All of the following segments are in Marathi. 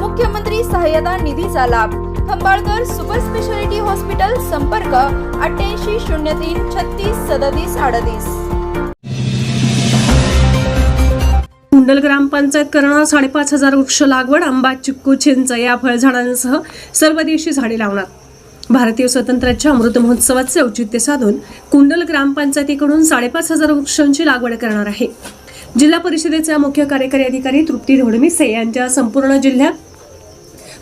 मुख्यमंत्री सहाय्यता निधीचा लाभ. खंबाळकर सुपर स्पेशालिटी हॉस्पिटल संपर्क अठ्ठ्याऐंशी शून्य तीन छत्तीस सदतीस अडतीस. कुंडल ग्रामपंचायत करणार साडेपाच हजार वृक्ष लागवड आंबा चिक्कू चिंच या फळझाडांसह सर्व देशी झाडे लावणार. भारतीय स्वातंत्र्याच्या अमृत महोत्सवाचे औचित्य साधून कुंडल ग्रामपंचायतीकडून साडेपाच हजार वृक्षांची लागवड करणार आहे. जिल्हा परिषदेच्या मुख्य कार्यकारी अधिकारी तृप्ती धोडमिसे यांच्या संपूर्ण जिल्ह्यात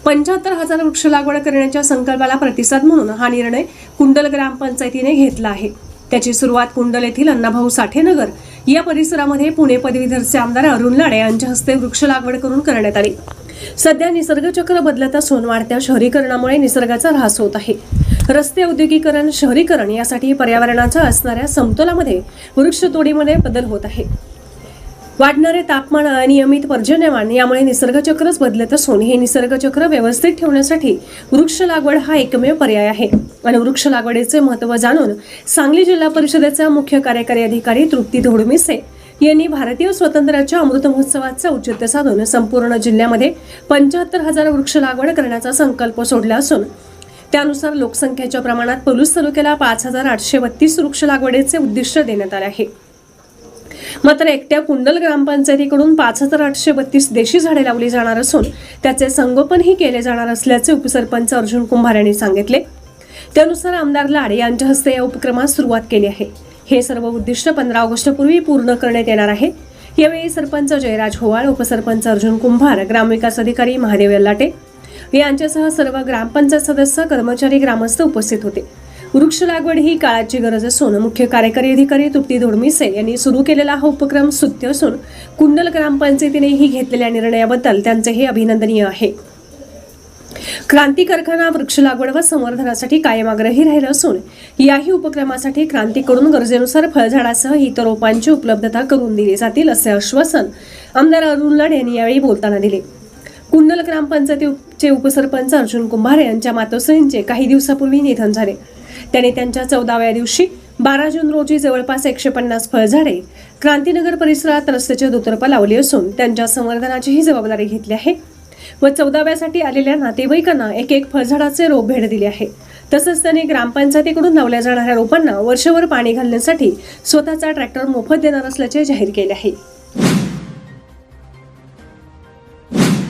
पंच्याहत्तर हजार वृक्ष लागवड करण्याच्या संकल्पाला प्रतिसाद म्हणून हा निर्णय कुंडल ग्रामपंचायतीने घेतला आहे. त्याची सुरुवात कुंडल येथील अण्णाभाऊ साठेनगर या परिसरामध्ये पुणे पदवीधरचे आमदार अरुण लाडे यांच्या हस्ते वृक्ष लागवड करून करण्यात आली. सध्या निसर्गचक्र बदलत असून वाढत्या शहरीकरणामुळे निसर्गाचा ऱ्हास होत आहे. रस्ते औद्योगिकरण शहरीकरण यासाठी पर्यावरणाच्या असणाऱ्या समतोलामध्ये वृक्षतोडीमध्ये बदल होत आहे. वाढणारे तापमान अनियमित पर्जन्यमान यामुळे निसर्गचक्रच बदलत असून हे निसर्गचक्र व्यवस्थित ठेवण्यासाठी वृक्ष लागवड हा एकमेव पर्याय आहे. आणि वृक्ष लागवडीचे महत्त्व जाणून सांगली जिल्हा परिषदेचा मुख्य कार्यकारी अधिकारी तृप्ती धोडमिसे यांनी भारतीय स्वातंत्र्याच्या अमृत महोत्सवाचं औचित्य साधून संपूर्ण जिल्ह्यामध्ये पंच्याहत्तर हजार वृक्ष लागवड करण्याचा संकल्प सोडला असून त्यानुसार लोकसंख्येच्या प्रमाणात पलूस तालुक्याला पाच हजार आठशे बत्तीस वृक्ष लागवडीचे उद्दिष्ट देण्यात आले आहे. मात्र एकट्या कुंडल ग्रामपंचायतीकडून पाच हजार आठशे बत्तीस देशी झाडे लावली जाणार असून त्याचे संगोपनही केले जाणार असल्याचे उपसरपंच अर्जुन कुंभार यांनी सांगितले. त्यानुसार आमदार लाड यांच्या हस्ते या उपक्रमास सुरुवात केली आहे. हे सर्व उद्दिष्ट पंधरा ऑगस्टपूर्वी पूर्ण करण्यात येणार आहे. यावेळी सरपंच जयराज होवाळ उपसरपंच अर्जुन कुंभार ग्रामविकास अधिकारी महादेव यल्लाटे यांच्यासह सर्व ग्रामपंचायत सदस्य कर्मचारी ग्रामस्थ उपस्थित होते. वृक्ष लागवड ही काळाची गरज असून मुख्य कार्यकारी अधिकारी तृप्ती धोडमिसे यांनी सुरू केलेला हा उपक्रम सुत्य असून कुंडल ग्रामपंचायतीनेही घेतलेल्या निर्णयाबद्दल त्यांचे हे अभिनंदनीय आहे. क्रांती कारखाना वृक्ष लागवड व संवर्धनासाठी कायम आग्रही राहिला असून याही उपक्रमासाठी क्रांतीकडून गरजेनुसार फळझाडासह इतर रोपांची उपलब्धता करून दिली जातील असे आश्वासन आमदार अरुण लाड यांनी यावेळी बोलताना दिले. कुंडल ग्रामपंचायतीचे उपसरपंच अर्जुन कुंभारे यांच्या मातोश्रींचे काही दिवसापूर्वी निधन झाले. त्यांनी त्यांच्या चौदाव्या दिवशी बारा जून रोजी जवळपास एकशे पन्नास फळझाडे क्रांतीनगर परिसरात रस्त्याच्या दुतर्फा लावली असून त्यांच्या संवर्धनाचीही जबाबदारी घेतली आहे व चौदाव्यासाठी आलेल्या नातेवाईकांना एक एक फळझाडाचे रोप भेट दिले आहे. तसंच त्यांनी ग्रामपंचायतीकडून लावल्या जाणाऱ्या रोपांना वर्षभर पाणी घालण्यासाठी स्वतःचा ट्रॅक्टर मोफत देणार असल्याचे जाहीर केले आहे.